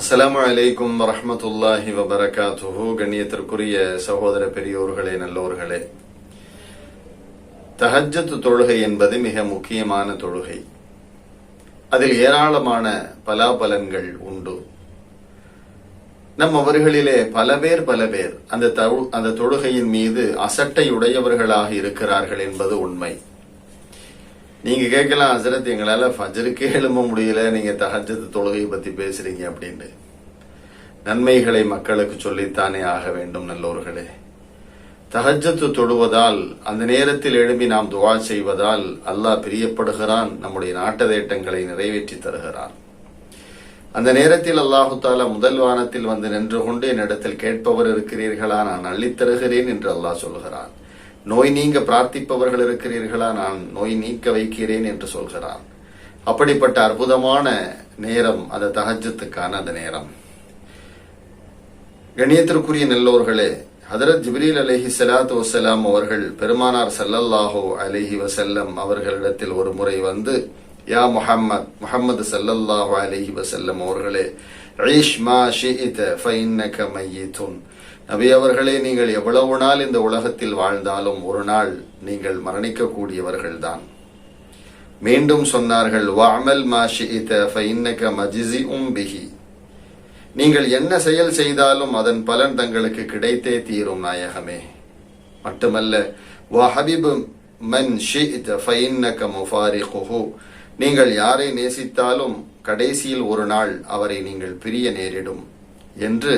அஸ்லாம் அலைக்கும் வரமத்துல்லாஹி வபரகாத்துஹு. கண்ணியத்திற்குரிய சகோதர பெரியோர்களே நல்லோர்களே. தஹஜத்து தொழுகை என்பது மிக முக்கியமான தொழுகை. அதில் ஏராளமான பலாபலன்கள் உண்டு. நம் அவர்களிலே பல பேர் பல பேர் அந்த தவு- அந்த தொழுகையின் மீது அசட்டை உடையவர்களாக இருக்கிறார்கள் என்பது உண்மை. நீங்க கேட்கலாம் ஹசரத் எங்களால ஃபஜருக்கே எழும்ப முடியல. நீங்க தகஜத்து தொழுகையை பத்தி பேசுறீங்க அப்படின்னு நன்மைகளை மக்களுக்கு சொல்லித்தானே ஆக வேண்டும் நல்லோர்களே. தகஜத்து தொழுவதால் அந்த நேரத்தில் எழும்பி நாம் துவா செய்வதால் அல்லாஹ் பிரியப்படுகிறான் நம்முடைய நாட்டதேட்டங்களை நிறைவேற்றி தருகிறான். அந்த நேரத்தில் அல்லாஹு தாலா முதல் வானத்தில் வந்து நின்று கொண்டு என்னிடத்தில் கேட்பவர் இருக்கிறீர்களா? நான் அள்ளித்தருகிறேன் என்று அல்லாஹ் சொல்கிறான். நோய் நீங்க பிரார்த்திப்பவர்கள் இருக்கிறீர்களா? நான் நோய் நீக்க வைக்கிறேன் என்று சொல்கிறான். அப்படிப்பட்ட அற்புதமான நேரம் அந்த தகஜத்துக்கான அந்த நேரம். கணியத்திற்குரிய நல்லோர்களே ஹதரத் ஜிப்ரீல் அலஹி சலாத் வசலாம் அவர்கள் பெருமானார் சல்லல்லாஹோ அலஹி வசல்லம் அவர்களிடத்தில் ஒரு முறை வந்து யா முஹம்மத் முஹம்மது சல்லல்லாஹோ அலஹி வசல்லம் அவர்களே ஈஷ் மா ஷிஇத ஃபஇன்னக மையித்துன். நபி அவர்களே நீங்கள் எவ்வளவு நாள் இந்த உலகத்தில் வாழ்ந்தாலும் ஒரு நாள் நீங்கள் மரணிக்கக்கூடியவர்கள்தான். மீண்டும் சொன்னார்கள் வாமல் மா ஷிஇத ஃபஇன்னக மஜ்ஸிஉம் பிஹி. நீங்கள் என்ன செயல் செய்தாலும் அதன் பலன் தங்களுக்கு கிடைத்தே தீரும் நாயகமே. மட்டுமல்ல வஹபிபு மன் ஷிஇத ஃபஇன்னக முஃபாரிகுஹு. நீங்கள் யாரை நேசித்தாலும் கடைசியில் ஒரு நாள் அவரை நீங்கள் பிரிய நேரிடும் என்று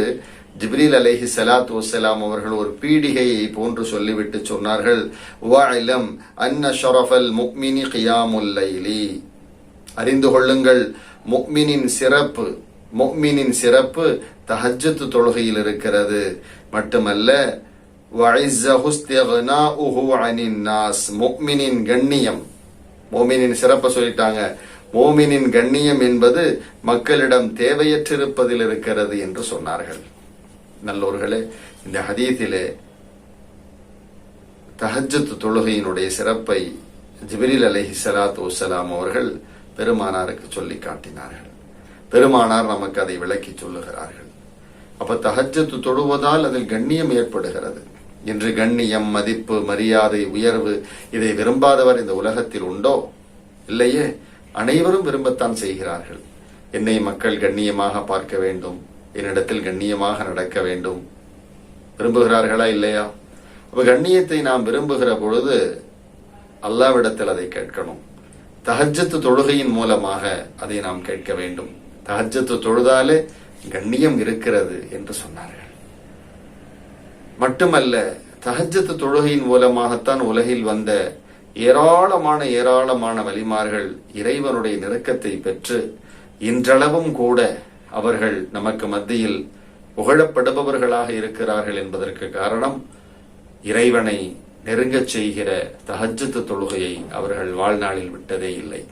ஜிப்ரீல் அலைஹி சலாத் வசலாம் அவர்கள் ஒரு பீடிகையை போன்று சொல்லிவிட்டு சொன்னார்கள். வஅலம் அன்ன ஷரஃபல் முக்மினி கியாமுல் அறிந்து கொள்ளுங்கள் முக்மினின் சிறப்பு முக்மினின் சிறப்பு தஹஜத்து தொழுகையில் இருக்கிறது. மட்டுமல்ல வஇஸ்ஸஹு உஹு அனின் நாஸ். முக்மினின் கண்ணியம் மோமினின் சிறப்பை சொல்லிட்டாங்க. மோமினின் கண்ணியம் என்பது மக்களிடம் தேவையற்றிருப்பதில் இருக்கிறது என்று சொன்னார்கள். நல்லோர்களே இந்த ஹதீத்திலே தஹஜத்து தொழுகையினுடைய சிறப்பை ஜிபிரில் அலைஹி சலாத் வஸ்ஸலாம் அவர்கள் பெருமானாருக்கு சொல்லி காட்டினார்கள். பெருமானார் நமக்கு அதை விளக்கி சொல்லுகிறார்கள். அப்ப தஹஜ்ஜத் தொழுவதால் அதில் கண்ணியம் ஏற்படுகிறது. இன்று கண்ணியம் மதிப்பு மரியாதை உயர்வு இதை விரும்பாதவர் இந்த உலகத்தில் உண்டோ? இல்லையே. அனைவரும் விரும்பத்தான் செய்கிறார்கள். என்னை மக்கள் கண்ணியமாக பார்க்க வேண்டும். என்னிடத்தில் கண்ணியமாக நடக்க வேண்டும். விரும்புகிறார்களா இல்லையா? அப்ப கண்ணியத்தை நாம் விரும்புகிற பொழுது அல்லாவிடத்தில் அதை கேட்கணும். தஹஜ்ஜத்து தொழுகையின் மூலமாக அதை நாம் கேட்க வேண்டும். தஹஜ்ஜத்து தொழுதாலே கண்ணியம் இருக்கிறது என்று சொன்னார்கள். மட்டுமல்ல தஹஜத்து தொழுகையின் மூலமாகத்தான் உலகில் வந்த ஏராளமான ஏராளமான வலிமார்கள் இறைவனுடைய நெருக்கத்தை பெற்று இன்றளவும் கூட அவர்கள் நமக்கு மத்தியில் புகழப்படுபவர்களாக இருக்கிறார்கள் என்பதற்கு காரணம் இறைவனை நெருங்கச் செய்கிற தஹஜ்ஜத்து தொழுகையை அவர்கள் வாழ்நாளில் விட்டதே இல்லை.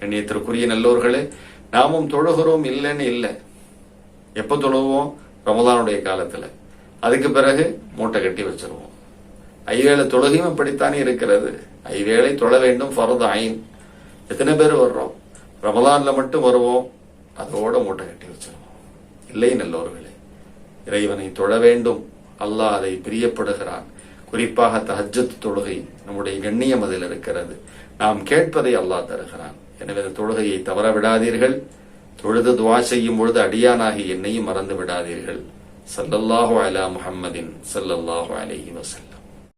கண்ணியத்திற்குரிய நல்லோர்களே நாமும் தொழுகிறோம் இல்லைன்னு இல்லை. எப்ப தொழுவோம்? ரமதானுடைய காலத்துல. அதுக்கு பிறகு மூட்டை கட்டி வச்சிருவோம். ஐவேளை தொழுகையும் இப்படித்தானே இருக்கிறது. ஐவேளை தொழ வேண்டும் ஃபரது ஐன். எத்தனை பேர் வர்றோம்? ரமலான்ல மட்டும் வருவோம். அதோட மூட்டை கட்டி வச்சிருவோம். இல்லை நல்லோர்களே இறைவனை தொழ வேண்டும். அல்லாஹ் அதை பிரியப்படுகிறான். குறிப்பாக தஹஜத் தொழுகை நம்முடைய கண்ணியம் அதில் இருக்கிறது. நாம் கேட்பதை அல்லாஹ் தருகிறான். எனவே இந்த தொழுகையை தவற விடாதீர்கள். தொழுது துவா செய்யும் பொழுது அடியானாகி என்னையும் மறந்து விடாதீர்கள். സല്ലല്ലാഹു അല മുഹമ്മദിൻ സല്ലല്ലാഹു അലൈഹി വസല്ലം.